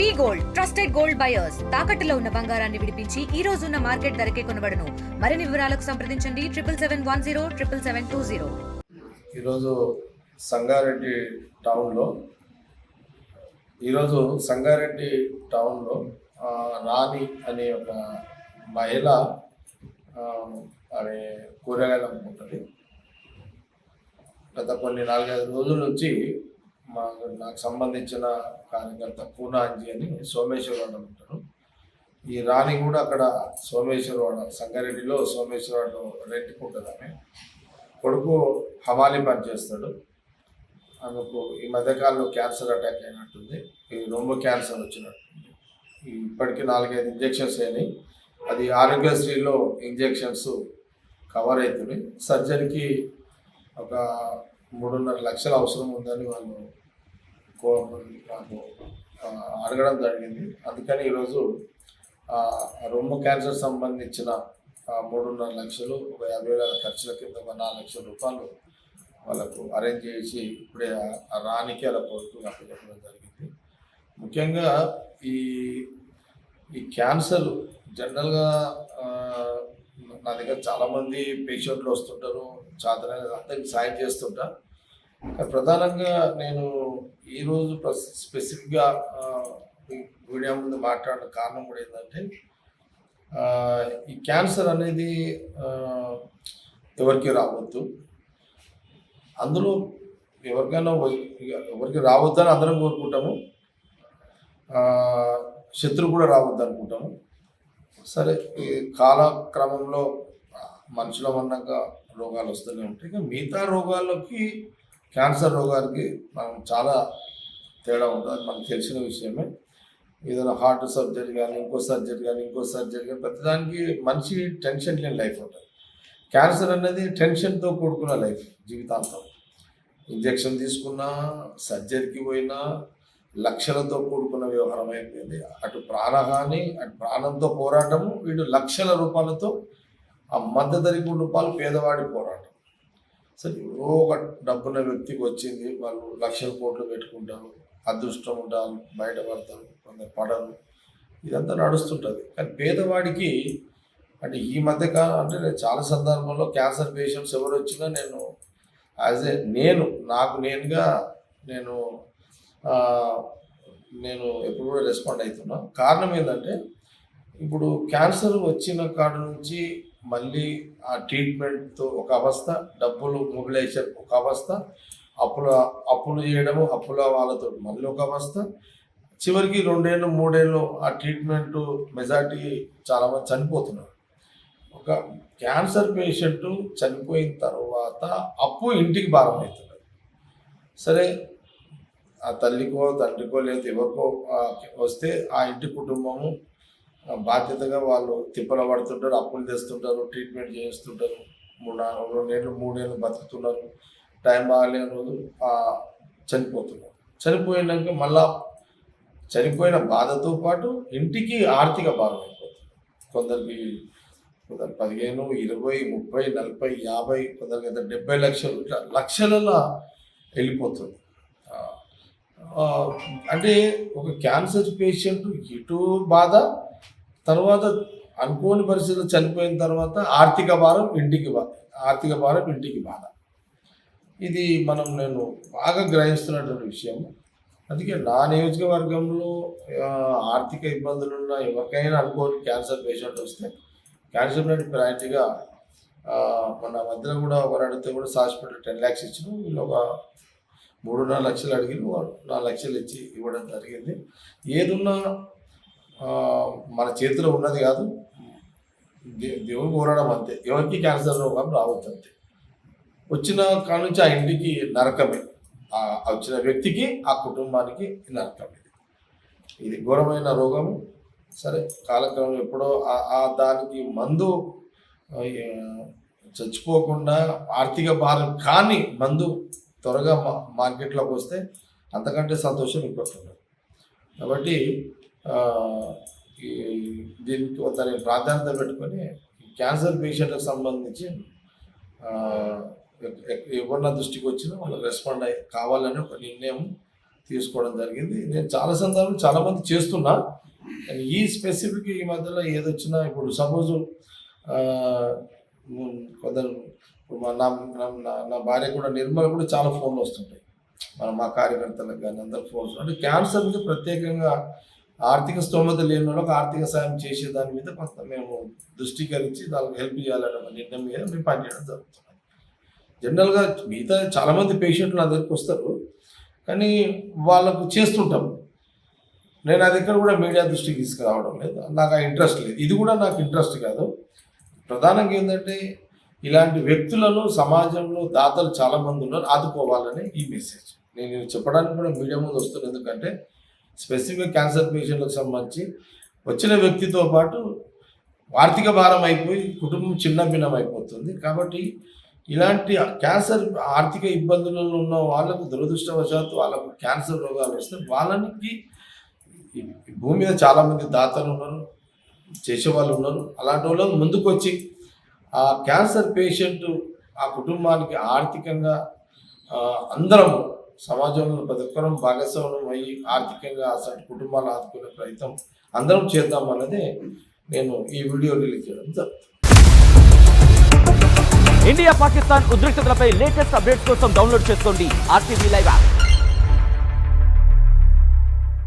V gold trusted gold buyers. తాకట్టులో ఉన్న బంగారాన్ని విడిపించి ఈ రోజు ఉన్న మార్కెట్ ధరకే కొనబడను. మరిన్ని వివరాలకు సంప్రదించండి. Triple seven one zero triple seven two zero. ఈరోజు సంగారెడ్డి టౌన్లో ఈరోజు సంగారెడ్డి టౌన్లో రాణి అనే ఒక మహిళ ఆ, ఆమె కూరగాయలు అమ్ముకుంటుంది. గత కొన్ని నాలుగైదు రోజుల నుంచి మా నాకు సంబంధించిన కార్యకర్త పూనాంజీ అని సోమేశ్వరవాడ ఉంటారు. ఈ రాణి కూడా అక్కడ సోమేశ్వరవాడ సంగారెడ్డిలో సోమేశ్వరవాడలో రెంట్కుంటుంది ఆమె. కొడుకు హమాలి పనిచేస్తాడు. ఆమెకు ఈ మధ్యకాలంలో క్యాన్సర్ అటాక్ అయినట్టుంది. ఈ రొమ్ము క్యాన్సర్ వచ్చినట్టుంది. ఇప్పటికీ నాలుగైదు ఇంజెక్షన్స్ అయినాయి. అది ఆరోగ్యశ్రీలో ఇంజెక్షన్స్ కవర్ అవుతున్నాయి. సర్జరీకి ఒక మూడున్నర లక్షలు అవసరం ఉందని వాళ్ళు కో- నాకు అడగడం జరిగింది. అందుకని ఈరోజు రొమ్ము క్యాన్సర్ సంబంధించిన మూడున్నర లక్షలు ఒక యాభై వేల ఖర్చుల కింద ఒక నాలుగు లక్షల రూపాయలు వాళ్ళకు అరేంజ్ చేసి ఇప్పుడే ఆ- రానికి అలా కొడుకు అప్పచెప్పడం జరిగింది. ముఖ్యంగా ఈ ఈ క్యాన్సర్ జనరల్గా నా దగ్గర చాలామంది పేషెంట్లు వస్తుంటారు చాలా అందరికి సాయం చేస్తుంటా. ప్రధానంగా నేను ఈరోజు స్పెసిఫిక్గా మీడియా ముందు మాట్లాడిన కారణం కూడా ఏంటంటే ఈ క్యాన్సర్ అనేది ఎవరికి రావద్దు. అందులో ఎవరికైనా ఎవరికి రావద్దని అందరం కోరుకుంటాము. శత్రువు కూడా రావద్దు అనుకుంటాము. సరే ఈ కాలక్రమంలో మనుషుల వన్నాక రోగాలు వస్తూనే ఉంటాయి. ఇక మిగతా రోగాలకి క్యాన్సర్ రోగానికి మనం చాలా తేడా ఉంటుంది మనకు తెలిసిన విషయమే. ఏదైనా హార్ట్ సర్జరీ కానీ ఇంకో సర్జరీ కానీ ఇంకో సర్జరీ కానీ ప్రతిదానికి మనిషి టెన్షన్ లేని లైఫ్ ఉంటుంది. క్యాన్సర్ అనేది టెన్షన్తో కూడుకున్న లైఫ్ జీవితాంతం. ఇంజెక్షన్ తీసుకున్నా సర్జరీకి పోయినా లక్షలతో కూడుకున్న వ్యవహారం అయిపోయింది. అటు ప్రాణహాని అటు ప్రాణంతో పోరాటము వీడు లక్షల రూపాయలతో ఆ మధ్యతరగతి రూపాయలు పేదవాడి పోరాటం. సరే ఎవరో ఒక డబ్బున్న వ్యక్తికి వచ్చింది. వాళ్ళు లక్షల కోట్లు పెట్టుకుంటారు అదృష్టం ఉంటారు బయటపడతారు కొందరు పడరు. ఇదంతా నడుస్తుంటుంది. కానీ పేదవాడికి అంటే ఈ మధ్య కాలం అంటే నేను చాలా సందర్భంలో క్యాన్సర్ పేషెంట్స్ ఎవరు వచ్చినా నేను యాజ్ ఏ నేను నాకు నేనుగా నేను నేను ఎప్పుడు కూడా రెస్పాండ్ అవుతున్నా. కారణం ఏంటంటే ఇప్పుడు క్యాన్సర్ వచ్చిన కాడ నుంచి మళ్ళీ ఆ ట్రీట్మెంట్తో ఒక అవస్థ డబ్బులు మొబిలైజేషన్ ఒక అవస్థ అప్పుల అప్పులు చేయడము అప్పుల వాళ్ళతో మళ్ళీ ఒక అవస్థ. చివరికి రెండేళ్ళు మూడేళ్ళు ఆ ట్రీట్మెంట్ మెజార్టీ చాలామంది చనిపోతున్నారు. ఒక క్యాన్సర్ పేషెంట్ చనిపోయిన తర్వాత అప్పు ఇంటికి భారం సరే ఆ తల్లికో తండ్రికో లేదా ఎవరికో వస్తే ఆ ఇంటి కుటుంబము బాధ్యతగా వాళ్ళు తిప్పల పడుతుంటారు అప్పులు తెస్తుంటారు ట్రీట్మెంట్ చేస్తుంటారు. మూడు నాలుగు రెండేళ్ళు మూడేళ్ళు బతుకుతున్నారు. టైం బాగాలేని రోజు చనిపోతున్నారు. చనిపోయినాక మళ్ళా చనిపోయిన బాధతో పాటు ఇంటికి ఆర్థిక భారం అయిపోతుంది. కొందరికి కొందరు పదిహేను ఇరవై ముప్పై నలభై యాభై కొందరికి అయితే డెబ్బై లక్షలు ఇట్లా లక్షలలో వెళ్ళిపోతుంది. అంటే ఒక క్యాన్సర్ పేషెంట్ ఇటు బాధ తర్వాత అనుకోని పరిస్థితులు చనిపోయిన తర్వాత ఆర్థిక భారం ఇంటికి బాధ ఆర్థిక భారం ఇంటికి బాధ. ఇది మనం నేను బాగా గ్రహిస్తున్నటువంటి విషయం. అందుకే నా నియోజకవర్గంలో ఆర్థిక ఇబ్బందులు ఉన్న ఎవరికైనా అనుకోని క్యాన్సర్ పేషెంట్ వస్తే క్యాన్సర్ బ్లడ్ ప్రయారిటీగా మన మధ్యలో కూడా ఒకరు అడిగితే కూడా హాస్పిటల్ టెన్ ల్యాక్స్ ఇచ్చిన. వీళ్ళు ఒక మూడున్నర లక్షలు అడిగిన నాలుగు లక్షలు ఇచ్చి ఇవ్వడం జరిగింది. ఏదున్నా మన చేతిలో ఉన్నది కాదు. దే- దేవుడు కోరడం అంతే. ఎవరికి క్యాన్సర్ రోగం రావచ్చు అంతే. వచ్చిన కాడ నుంచి ఆ ఇంటికి నరకమే. ఆ వచ్చిన వ్యక్తికి ఆ కుటుంబానికి నరకం ఇది ఇది ఘోరమైన రోగము. సరే కాలక్రమం ఎప్పుడో ఆ- దానికి మందు చచ్చిపోకుండా ఆర్థిక భారం కానీ మందు త్వరగా మా మార్కెట్లోకి వస్తే అంతకంటే సంతోషం ఇంకొకటి కాబట్టి దీనికి దాని ప్రాధాన్యత పెట్టుకొని క్యాన్సర్ పేషెంట్కి సంబంధించి ఎవరన్నా దృష్టికి వచ్చినా వాళ్ళకి రెస్పాండ్ అయ్యి కావాలని ఒక నిర్ణయం తీసుకోవడం జరిగింది. నేను చాలా సందర్భాలు చాలామంది చేస్తున్నా. ఈ స్పెసిఫిక్ ఈ మధ్యలో ఏదొచ్చినా ఇప్పుడు సపోజ్ కొందరు మా నా నా- భార్య కూడా నిర్మల కూడా చాలా ఫోన్లు వస్తుంటాయి. మన మా కార్యకర్తలకు కానీ అందరు ఫోన్స్ అంటే క్యాన్సర్కి ప్రత్యేకంగా ఆర్థిక స్తోమత లేని వాళ్ళకి ఆర్థిక సాయం చేసే దాని మీద కొంత మేము దృష్టికరించి దానికి హెల్ప్ చేయాలనే నిర్ణయం మీద మేము పనిచేయడం జరుగుతుంది. జనరల్గా మిగతా చాలామంది పేషెంట్లు నా దగ్గరికి వస్తారు. కానీ వాళ్ళకు చేస్తుంటాం. నేను అది ఎక్కడ కూడా మీడియా దృష్టికి తీసుకురావడం లేదు. నాకు ఆ ఇంట్రెస్ట్ లేదు. ఇది కూడా నాకు ఇంట్రెస్ట్ కాదు. ప్రధానంగా ఏంటంటే ఇలాంటి వ్యక్తులను సమాజంలో దాతలు చాలా మంది ఉన్నారు. ఆదుకోవాలని ఈ మెసేజ్ నేను చెప్పడానికి కూడా మీడియా ముందు వస్తున్నాను ఎందుకంటే స్పెసిఫిక్ క్యాన్సర్ పేషెంట్లకు సంబంధించి వచ్చిన వ్యక్తితో పాటు ఆర్థిక భారం అయిపోయి కుటుంబం చిన్న భిన్నం అయిపోతుంది. కాబట్టి ఇలాంటి క్యాన్సర్ ఆర్థిక ఇబ్బందులలో ఉన్న వాళ్ళకు దురదృష్టవశాత్తు వాళ్ళకు క్యాన్సర్ రోగాలు వస్తే వాళ్ళకి భూమి మీద చాలామంది దాతలు ఉన్నారు చేసేవాళ్ళు ఉన్నారు. అలాంటి వాళ్ళకు ముందుకు వచ్చి ఆ క్యాన్సర్ పేషెంట్ ఆ కుటుంబానికి ఆర్థికంగా అందరము అందరం సమాజంలో ప్రతి ఒక్కరం భాగస్వామ్యం అయ్యి ఆర్థికంగా అసలు కుటుంబాలు ఆదుకునే ప్రయత్నం అందరం చేద్దాం అన్నదే నేను ఈ వీడియో రిలీజ్ చేయడం జరుగుతుంది. ఇండియా పాకిస్తాన్ ఉద్రిక్తతలపై లేటెస్ట్ అప్డేట్స్ కోసం డౌన్లోడ్ చేసుకోండి ఆర్టీవీ లైవ్ యాప్.